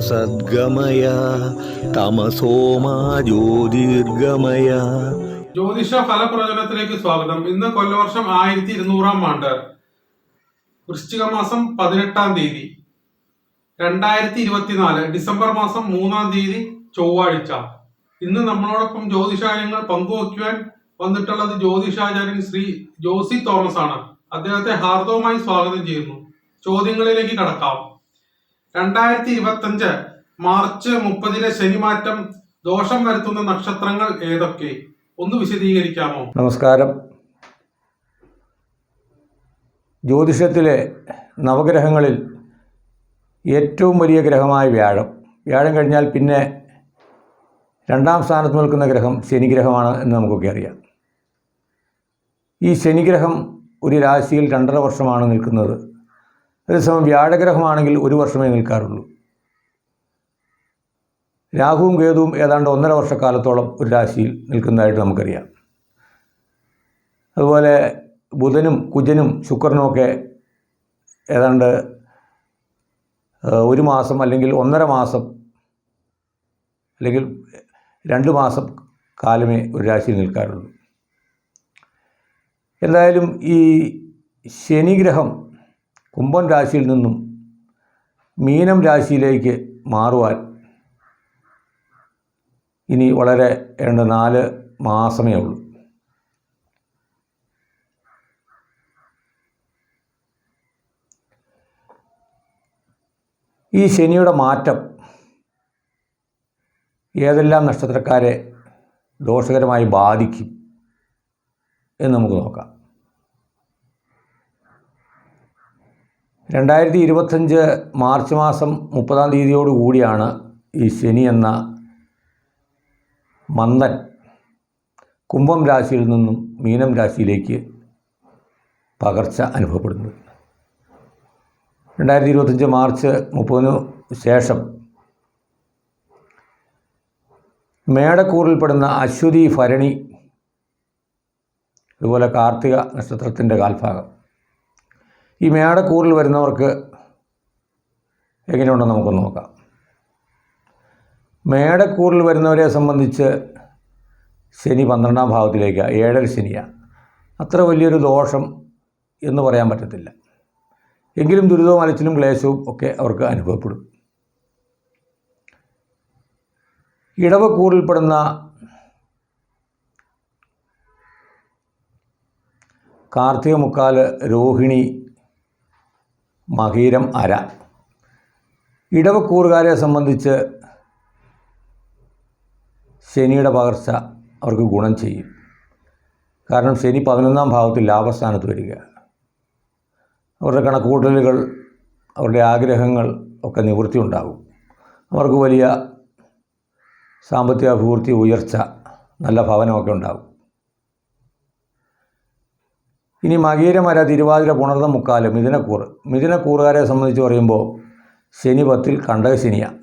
സദ്ഗമയ തമസോമാ ജ്യോതിർഗമയ. ജ്യോതിഷ ഫലപ്രചനത്തിലേക്ക് സ്വാഗതം. ഇന്ന് കൊല്ലവർഷം ആയിരത്തി ഇരുന്നൂറാം ആണ്ട് വൃശ്ചിക മാസം പതിനെട്ടാം തീയതി. രണ്ടായിരത്തി ഇരുപത്തിനാല് ഡിസംബർ മാസം മൂന്നാം തീയതി ചൊവ്വാഴ്ച. ഇന്ന് നമ്മളോടൊപ്പം ജ്യോതിഷാചാര്യങ്ങൾ പങ്കുവയ്ക്കുവാൻ വന്നിട്ടുള്ളത് ജ്യോതിഷാചാര്യൻ ശ്രീ ജോസി തോമസ് ആണ് അദ്ദേഹത്തെ ഹാർദവുമായി സ്വാഗതം ചെയ്യുന്നു. ചോദ്യങ്ങളിലേക്ക് കടക്കാം. രണ്ടായിരത്തി ഇരുപത്തഞ്ച് മാർച്ച് മുപ്പതിലെ ശനിമാറ്റം ദോഷം വരുത്തുന്ന നക്ഷത്രങ്ങൾ ഏതൊക്കെ? ഒന്ന് വിശദീകരിക്കാമോ? നമസ്കാരം. ജ്യോതിഷത്തിലെ നവഗ്രഹങ്ങളിൽ ഏറ്റവും വലിയ ഗ്രഹമായ വ്യാഴം. വ്യാഴം കഴിഞ്ഞാൽ പിന്നെ രണ്ടാം സ്ഥാനത്ത് നിൽക്കുന്ന ഗ്രഹം ശനിഗ്രഹമാണ് എന്ന് നമുക്കൊക്കെ അറിയാം. ഈ ശനിഗ്രഹം ഒരു രാശിയിൽ രണ്ടര വർഷമാണ് നിൽക്കുന്നത്. അതേസമയം വ്യാഴഗ്രഹമാണെങ്കിൽ ഒരു വർഷമേ നിൽക്കാറുള്ളൂ. രാഹുവും കേതുവും ഏതാണ്ട് ഒന്നര വർഷക്കാലത്തോളം ഒരു രാശിയിൽ നിൽക്കുന്നതായിട്ട് നമുക്കറിയാം. അതുപോലെ ബുധനും കുജനും ശുക്രനുമൊക്കെ ഏതാണ്ട് ഒരു മാസം അല്ലെങ്കിൽ ഒന്നര മാസം അല്ലെങ്കിൽ രണ്ട് മാസം കാലമേ ഒരു രാശിയിൽ നിൽക്കാറുള്ളൂ. എന്തായാലും ഈ ശനിഗ്രഹം കുംഭം രാശിയിൽ നിന്നും മീനം രാശിയിലേക്ക് മാറുവാൻ ഇനി വളരെ രണ്ട് നാല് മാസമേ ഉള്ളൂ. ഈ ശനിയുടെ മാറ്റം ഏതെല്ലാം നക്ഷത്രക്കാരെ ദോഷകരമായി ബാധിക്കും എന്ന് നമുക്ക് നോക്കാം. രണ്ടായിരത്തി ഇരുപത്തഞ്ച് മാർച്ച് മാസം മുപ്പതാം തീയതിയോട് കൂടിയാണ് ഈ ശനി എന്ന മന്ദൻ കുംഭം രാശിയിൽ നിന്നും മീനം രാശിയിലേക്ക് പകർച്ച അനുഭവപ്പെടുന്നത്. രണ്ടായിരത്തി ഇരുപത്തഞ്ച് മാർച്ച് മുപ്പതിനു ശേഷം മേടക്കൂറിൽപ്പെടുന്ന അശ്വതി ഭരണി അതുപോലെ കാർത്തിക നക്ഷത്രത്തിന്റെ കാൽഭാഗം. ഈ മേടക്കൂറിൽ വരുന്നവർക്ക് എങ്ങനെയുണ്ടെന്ന് നമുക്ക് നോക്കാം. മേടക്കൂറിൽ വരുന്നവരെ സംബന്ധിച്ച് ശനി പന്ത്രണ്ടാം ഭാവത്തിലേക്ക് ഏഴര ശനിയാണ്. അത്ര വലിയൊരു ദോഷം എന്ന് പറയാൻ പറ്റത്തില്ല. എങ്കിലും ദുരിതവും അലച്ചിലും ക്ലേശവും ഒക്കെ അവർക്ക് അനുഭവപ്പെടും. ഇടവക്കൂറിൽപ്പെടുന്ന കാർത്തിക മുക്കാൽ രോഹിണി മകീരം അര. ഇടവക്കൂറുകാരെ സംബന്ധിച്ച് ശനിയുടെ പകർച്ച അവർക്ക് ഗുണം ചെയ്യും. കാരണം ശനി പതിനൊന്നാം ഭാവത്തിൽ ലാഭസ്ഥാനത്ത് വരിക. അവരുടെ കണക്കുകൂട്ടലുകൾ അവരുടെ ആഗ്രഹങ്ങൾ ഒക്കെ നിവൃത്തി ഉണ്ടാകും. അവർക്ക് വലിയ സാമ്പത്തിക അഭിവൃദ്ധി ഉയർച്ച നല്ല ഭവനമൊക്കെ ഉണ്ടാകും. ഇനി മകീരമര തിരുവാതിര പുണർന്ന മുക്കാൽ മിഥുനക്കൂർ. മിഥുനക്കൂറുകാരെ സംബന്ധിച്ച് പറയുമ്പോൾ ശനി പത്തിൽ കണ്ടകശനിയാണ്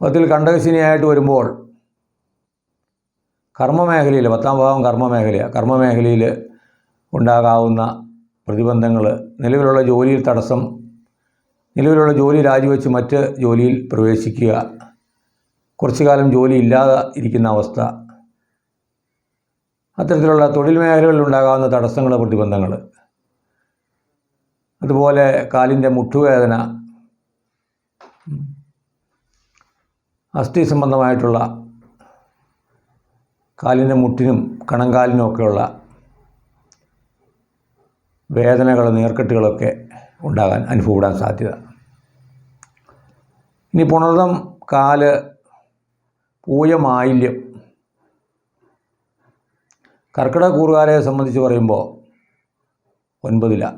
പത്തിൽ കണ്ടകശനിയായിട്ട് വരുമ്പോൾ കർമ്മമേഖലയിൽ പത്താം ഭാവം കർമ്മമേഖലയാണ് കർമ്മമേഖലയിൽ ഉണ്ടാകാവുന്ന പ്രതിബന്ധങ്ങൾ നിലവിലുള്ള ജോലിയിൽ തടസ്സം നിലവിലുള്ള ജോലി രാജിവെച്ച് മറ്റ് ജോലിയിൽ പ്രവേശിക്കുക കുറച്ചു കാലം ജോലി ഇല്ലാതെ ഇരിക്കുന്ന അവസ്ഥ അത്തരത്തിലുള്ള തൊഴിൽ മേഖലകളിൽ ഉണ്ടാകാവുന്ന തടസ്സങ്ങൾ പ്രതിബന്ധങ്ങൾ അതുപോലെ കാലിന്റെ മുട്ടുവേദന അസ്ഥി സംബന്ധമായിട്ടുള്ള കാലിന്റെ മുട്ടിനും കണങ്കാലിനും ഒക്കെയുള്ള വേദനകൾ നീർക്കെട്ടുകളൊക്കെ ഉണ്ടാകാൻ അനുഭവപ്പെടാൻ സാധ്യത. ഇനി പുണർതം കാൽ പൂയമായില്യം കർക്കിടക കൂറുകാരെ സംബന്ധിച്ച് പറയുമ്പോൾ ഒൻപതില.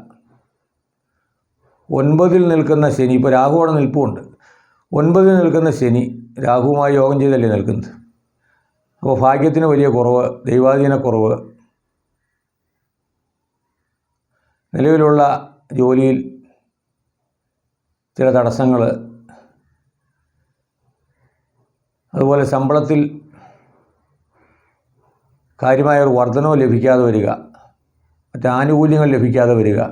ഒൻപതിൽ നിൽക്കുന്ന ശനി ഇപ്പോൾ രാഹുവിടെ നിൽപ്പുണ്ട്. ഒൻപതിൽ നിൽക്കുന്ന ശനി രാഹുവുമായി യോഗം ചെയ്തല്ലേ നിൽക്കുന്നത്? അപ്പോൾ ഭാഗ്യത്തിന് വലിയ കുറവ് ദൈവാധീന കുറവ്. നിലവിലുള്ള ജോലിയിൽ ചില തടസ്സങ്ങൾ. അതുപോലെ ശമ്പളത്തിൽ കാര്യമായ ഒരു വർധനവ് ലഭിക്കാതെ വരിക. മറ്റ് ആനുകൂല്യങ്ങൾ ലഭിക്കാതെ വരിക.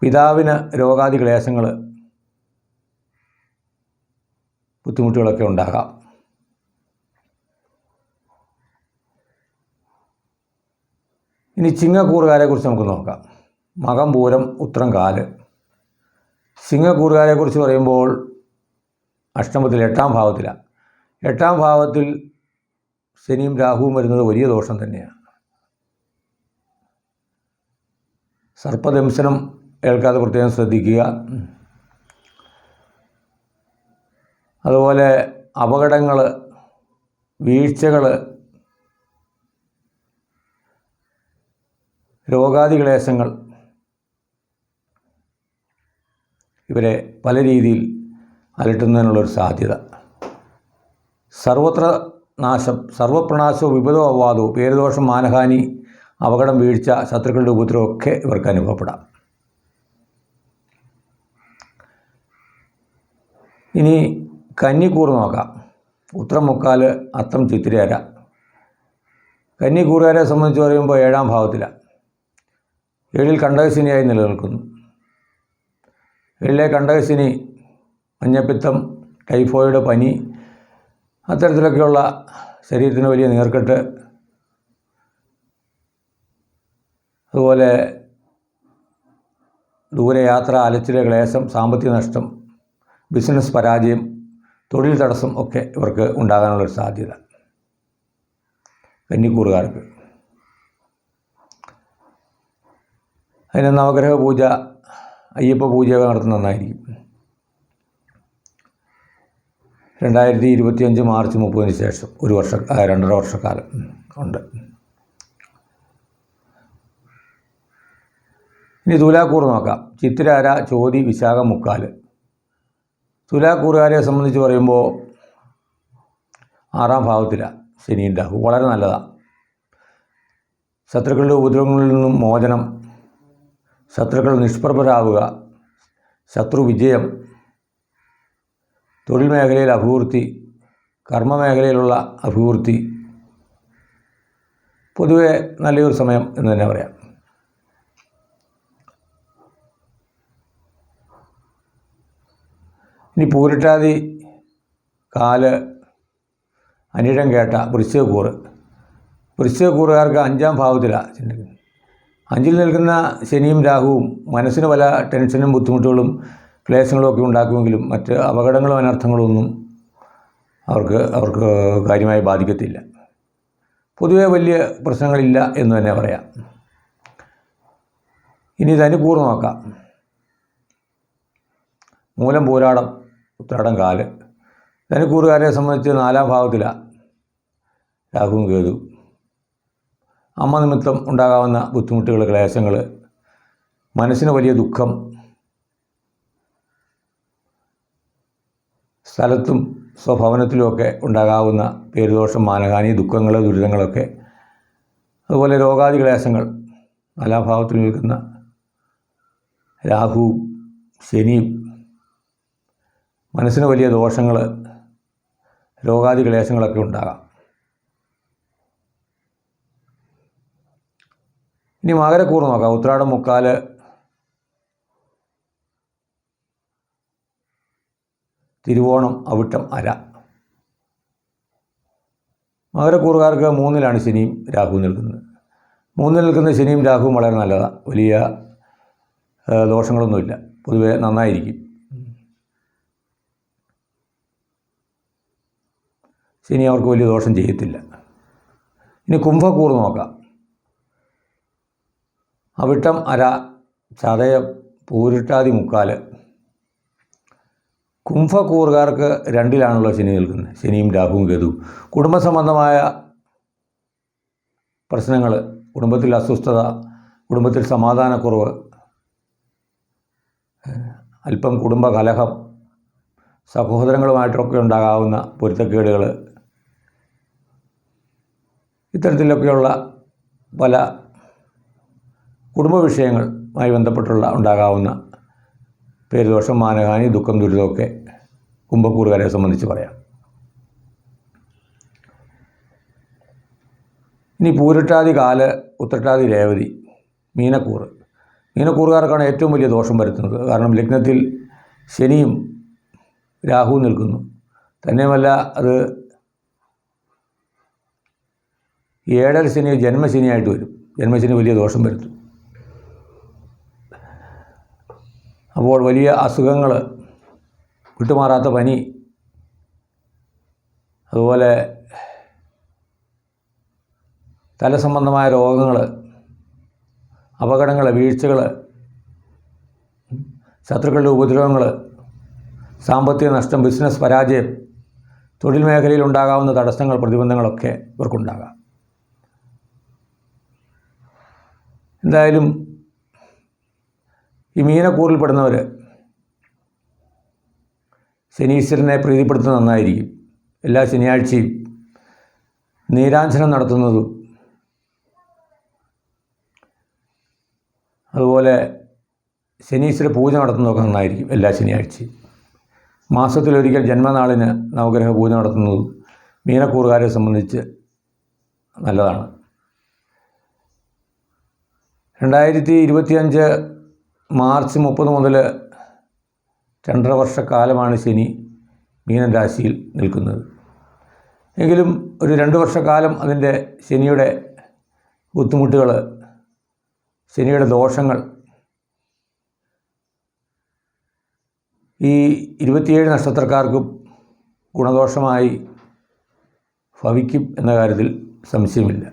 പിതാവിന് രോഗാദി ക്ലേശങ്ങൾ ബുദ്ധിമുട്ടുകളൊക്കെ ഉണ്ടാകാം. ഇനി ചിങ്ങക്കൂറുകാരെ കുറിച്ച് നമുക്ക് നോക്കാം. മകം പൂരം ഉത്രം കാൽ. ചിങ്ങക്കൂറുകാരെ കുറിച്ച് പറയുമ്പോൾ അഷ്ടമത്തിൽ എട്ടാം ഭാവത്തിലാണ്. എട്ടാം ഭാവത്തിൽ ശനിയും രാഹുവും വരുന്നത് വലിയ ദോഷം തന്നെയാണ്. സർപ്പദംശനം ഏൽക്കാതെ പ്രത്യേകം ശ്രദ്ധിക്കുക. അതുപോലെ അപകടങ്ങൾ വീഴ്ചകൾ രോഗാദി ക്ലേശങ്ങൾ ഇവരെ പല രീതിയിൽ അലട്ടുന്നതിനുള്ളൊരു സാധ്യത. സർവത്ര നാശം സർവപ്രണാശവും വിപദോ അവാദോ പേരുദോഷം മാനഹാനി അപകടം വീഴ്ച ശത്രുക്കളുടെ ഉപദ്രവം ഒക്കെ ഇവർക്ക് അനുഭവപ്പെടാം. ഇനി കന്നിക്കൂർ നോക്കാം. ഉത്രം മുക്കാൽ അത്തം ചിത്തിരേര കന്നിക്കൂറുകാരെ സംബന്ധിച്ച് പറയുമ്പോൾ ഏഴാം ഭാവത്തിലാണ് ഏഴിൽ കണ്ടകശിനിയായി നിലനിൽക്കുന്നു. ഏഴിലെ കണ്ടകശിനി മഞ്ഞപ്പിത്തം ടൈഫോയിഡ് പനി അത്തരത്തിലൊക്കെയുള്ള ശരീരത്തിന് വലിയ നീർക്കെട്ട്. അതുപോലെ ദൂരയാത്ര അലച്ചിലെ ക്ലേശം സാമ്പത്തിക നഷ്ടം ബിസിനസ് പരാജയം തൊഴിൽ തടസ്സം ഒക്കെ ഇവർക്ക് ഉണ്ടാകാനുള്ളൊരു സാധ്യത. കന്നിക്കൂറുകാർക്ക്. അതിന് നവഗ്രഹ പൂജ അയ്യപ്പ പൂജയൊക്കെ നടത്തുന്ന നന്നായിരിക്കും. രണ്ടായിരത്തി ഇരുപത്തിയഞ്ച് മാർച്ച് മുപ്പതിന് ശേഷം ഒരു വർഷ രണ്ടര വർഷക്കാലം ഉണ്ട്. ഇനി തുലാക്കൂർ നോക്കാം. ചിത്തിരാര ചോതി വിശാഖ മുക്കാൽ തുലാക്കൂറുകാരെ സംബന്ധിച്ച് പറയുമ്പോൾ ആറാം ഭാവത്തിലാണ് ശനി ഉണ്ടാകും വളരെ നല്ലതാണ് ശത്രുക്കളുടെ ഉപദ്രവങ്ങളിൽ നിന്നും മോചനം ശത്രുക്കൾ നിഷ്പ്രഭരാവുക ശത്രു വിജയം തൊഴിൽ മേഖലയിൽ അഭിവൃദ്ധി കർമ്മ മേഖലയിലുള്ള അഭിവൃദ്ധി പൊതുവെ നല്ലൊരു സമയം എന്ന് തന്നെ പറയാം. ഇനി പൂരിട്ടാതി കാൽ അനിഴം കേട്ട വൃശ്ചികക്കൂറ്. വൃശ്ചികക്കൂറുകാർക്ക് അഞ്ചാം ഭാവത്തിലാണ് അഞ്ചിൽ നിൽക്കുന്ന ശനിയും രാഹുവും മനസ്സിന് പല ടെൻഷനും ബുദ്ധിമുട്ടുകളും ക്ലേശങ്ങളും ഒക്കെ ഉണ്ടാക്കുമെങ്കിലും മറ്റ് അപകടങ്ങളും അനർത്ഥങ്ങളും ഒന്നും അവർക്ക് അവർക്ക് കാര്യമായി ബാധിക്കത്തില്ല. പൊതുവേ വലിയ പ്രശ്നങ്ങളില്ല എന്ന് തന്നെ പറയാം. ഇനി ധനുക്കൂർ നോക്കാം. മൂലം പോരാടം ഉത്രാടം കാൽ. ധനുക്കൂറുകാരെ സംബന്ധിച്ച് നാലാം ഭാവത്തിലാണ് രാഹുവും കേതു. അമ്മ നിമിത്തം ഉണ്ടാകാവുന്ന ബുദ്ധിമുട്ടുകൾ ക്ലേശങ്ങൾ മനസ്സിന് വലിയ ദുഃഖം സ്ഥലത്തും സ്വഭവനത്തിലുമൊക്കെ ഉണ്ടാകാവുന്ന പേരുദോഷം മാനഹാനി ദുഃഖങ്ങൾ ദുരിതങ്ങളൊക്കെ. അതുപോലെ രോഗാദി ക്ലേശങ്ങൾ. നാലാം ഭാവത്തിൽ നിൽക്കുന്ന രാഹു ശനി മനസ്സിന് വലിയ ദോഷങ്ങൾ രോഗാദി ക്ലേശങ്ങളൊക്കെ ഉണ്ടാകാം. ഇനി മകരക്കൂർ നോക്കാം. ഉത്രാടം മുക്കാൽ തിരുവോണം അവിട്ടം അര. മകരക്കൂറുകാർക്ക് മൂന്നിലാണ് ശനിയും രാഹുവും നിൽക്കുന്നത്. മൂന്നിൽ നിൽക്കുന്ന ശനിയും രാഹുവും വളരെ നല്ലതാണ് വലിയ ദോഷങ്ങളൊന്നുമില്ല. പൊതുവെ നന്നായിരിക്കും. ശനി അവർക്ക് വലിയ ദോഷം ചെയ്യത്തില്ല. ഇനി കുംഭക്കൂർ നോക്കാം. അവിട്ടം അര ചതയ പൂരിട്ടാതി മുക്കാൽ. കുംഭക്കൂറുകാർക്ക് രണ്ടിലാണല്ലോ ശനി നിൽക്കുന്നത്. ശനിയും രാഹുവും കേതു കുടുംബസംബന്ധമായ പ്രശ്നങ്ങൾ കുടുംബത്തിൽ അസ്വസ്ഥത കുടുംബത്തിൽ സമാധാനക്കുറവ് അല്പം കുടുംബ കലഹം സഹോദരങ്ങളുമായിട്ടൊക്കെ ഉണ്ടാകാവുന്ന പൊരുത്തക്കേടുകൾ ഇത്തരത്തിലൊക്കെയുള്ള പല കുടുംബ വിഷയങ്ങളുമായി ബന്ധപ്പെട്ടുള്ള ഉണ്ടാകാവുന്ന പേരുദോഷം മാനഹാനി ദുഃഖം ദുരിതമൊക്കെ കുംഭക്കൂറുകാരെ സംബന്ധിച്ച് പറയാം. ഇനി പൂരട്ടാതി കാൽ ഉത്രട്ടാതി രേവതി മീനക്കൂറ്. മീനക്കൂറുകാർക്കാണ് ഏറ്റവും വലിയ ദോഷം വരുത്തുന്നത്. കാരണം ലഗ്നത്തിൽ ശനിയും രാഹുവും നിൽക്കുന്നു. തന്നെയുമല്ല അത് ഏഴര ശനി ജന്മശനിയായിട്ട് വരും. ജന്മശനി വലിയ ദോഷം വരുത്തും. അപ്പോൾ വലിയ അസുഖങ്ങൾ വിട്ടുമാറാത്ത പനി അതുപോലെ തലസംബന്ധമായ രോഗങ്ങൾ അപകടങ്ങൾ വീഴ്ചകൾ ശത്രുക്കളുടെ ഉപദ്രവങ്ങൾ സാമ്പത്തിക നഷ്ടം ബിസിനസ് പരാജയം തൊഴിൽ മേഖലയിൽ ഉണ്ടാകാവുന്ന തടസ്സങ്ങൾ പ്രതിബന്ധങ്ങളൊക്കെ ഇവർക്കുണ്ടാകാം. എന്തായാലും ഈ മീനക്കൂറിൽപ്പെടുന്നവർ ശനീശ്വരനെ പ്രീതിപ്പെടുത്തുന്നത് നന്നായിരിക്കും. എല്ലാ ശനിയാഴ്ചയും നീരാഞ്ജനം നടത്തുന്നതും അതുപോലെ ശനീശ്വര പൂജ നടത്തുന്നതൊക്കെ നന്നായിരിക്കും എല്ലാ ശനിയാഴ്ചയും. മാസത്തിലൊരിക്കൽ ജന്മനാളിന് നവഗ്രഹ പൂജ നടത്തുന്നതും മീനക്കൂറുകാരെ സംബന്ധിച്ച് നല്ലതാണ്. രണ്ടായിരത്തി ഇരുപത്തിയഞ്ച് മാർച്ച് മുപ്പത് മുതൽ രണ്ടര വർഷക്കാലമാണ് ശനി മീനരാശിയിൽ നിൽക്കുന്നത്. എങ്കിലും ഒരു രണ്ട് വർഷക്കാലം അതിന്റെ ശനിയുടെ ബുദ്ധിമുട്ടുകൾ ശനിയുടെ ദോഷങ്ങൾ ഈ ഇരുപത്തിയേഴ് നക്ഷത്രക്കാർക്കും ഗുണദോഷമായി ഭവിക്കും എന്ന കാര്യത്തിൽ സംശയമില്ല.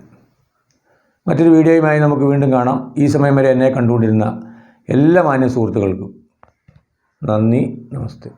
മറ്റൊരു വീഡിയോയുമായി നമുക്ക് വീണ്ടും കാണാം. ഈ സമയം വരെ എന്നെ കണ്ടുകൊണ്ടിരുന്ന എല്ലാ മാന്യ സുഹൃത്തുക്കൾക്കും നന്ദി നമസ്തേ.